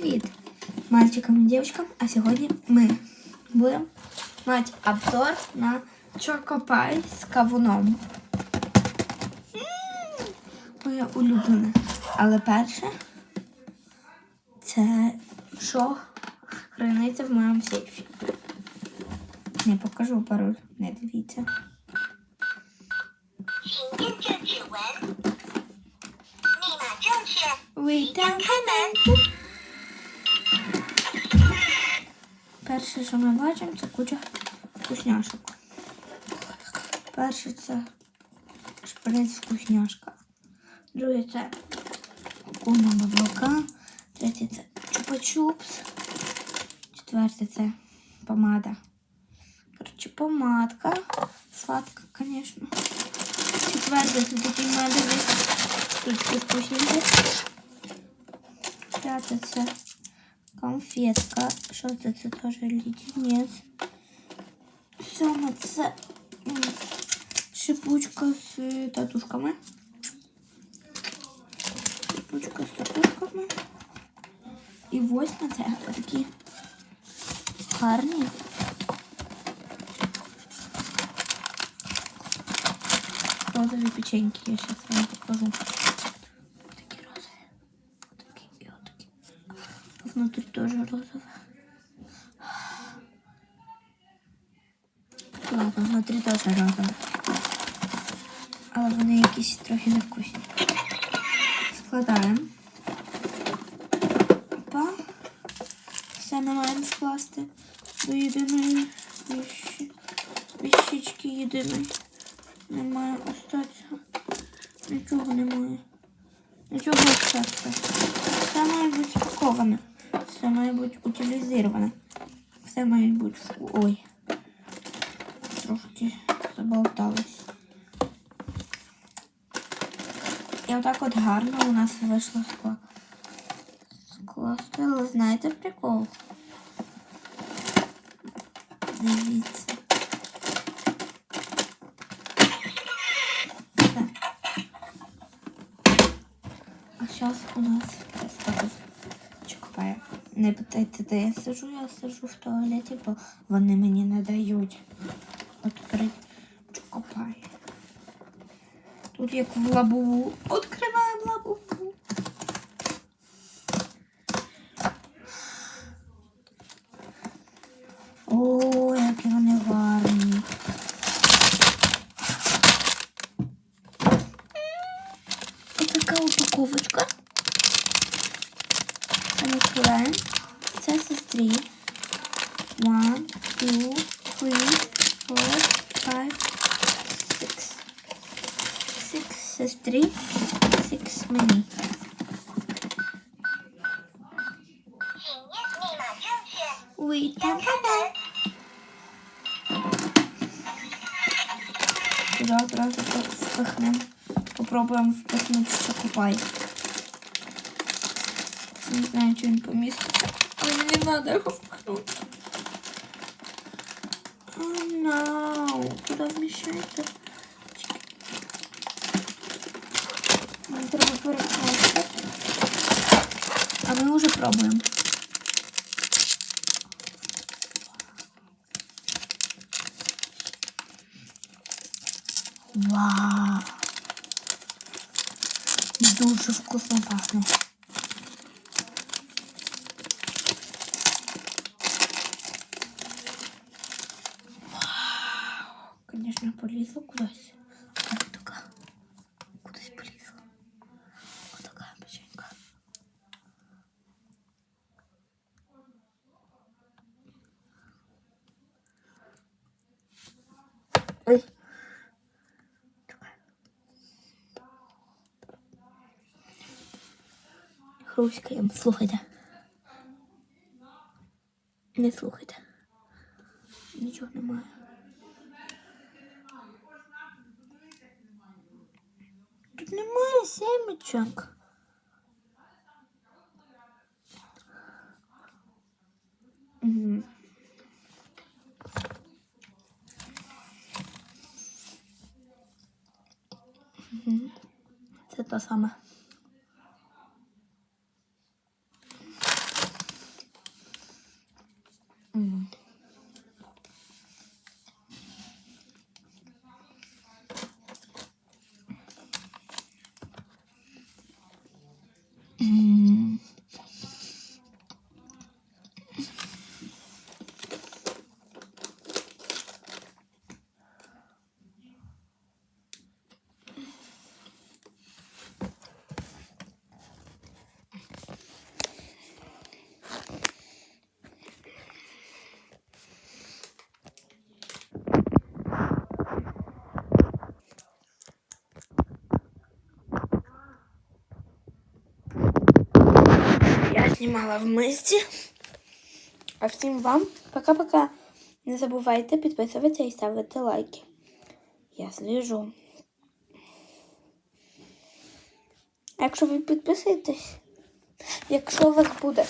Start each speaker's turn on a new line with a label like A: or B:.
A: Привіт мальчикам і дівчатам, а сьогодні ми будемо мати обзор на чоркопай з кавуном. Моє улюблене. Але перше це що храниться в моєму сейфі. Не покажу пароль, не дивіться. Вийдемо. Перше, що ми бачимо, це куча вкусняшок. Перше це шприц вкусняшка. Друге це кума баблока. Третє це чупа-чупс. Четверте це помада. Коротше, помадка. Сладка, звісно. Четверте це такий медовий. Тут вкусненький. П'яте це конфетка. Що це? Це теж леденець. Сьоме це шипучка е, татушками. Шипучка з татушками. І восьме це такі гарні. Розові печеньки я зараз вам покажу. Такі розові. Такі і отакі. Внутрі теж розове. Ладно, внутрі теж розове. Але вони якісь трохи невкусні. Складаємо. Опа. Все ми маємо скласти до єдиної віщі. Віщички єдиної. Немає остатися. Нічого немає. Нічого остатися. Все має бути спаковане. Все має бути утилізоване. Все має бути. Ой. Трошки заболталось. І отак от гарно у нас вийшло скло. Скласти, але знаєте прикол? Дивіться. Зараз у нас чекає. Не питайте, де я сижу, я сижу в туалеті, бо вони мені не дають відкрити чокопай. Тут як в лабу. Відкриваємо лабубу. О, які вони гарні. Ось така упаковочка. Це ми складаємо. This is three. One, two, three, four, five, six. Six
B: is three. Six
A: mini.
B: We can come
A: Сюди одразу впихнемо. Попробуємо впихнути, що купай. Не знаю, чи він поміститься. Ale no nie nada popchnąć. Oh no, teraz mi się to... Tak. Mam trochę porozmawiać. A my już problem. Wow. Dużo wkusno pachnie. Ой. Хрускаємо, слухайте. Не слухайте. Нічого немає. Тут немає семечок. Угу. Це те саме. Знімала в мисці. А всім вам пока-пока. Не забувайте підписуватися і ставити лайки. Я сліжу. Якщо ви підписуєтесь, якщо у вас буде